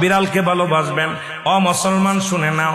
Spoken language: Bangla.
বিড়ালকে ভালোবাসবেন। অ মুসলমান শুনে নাও।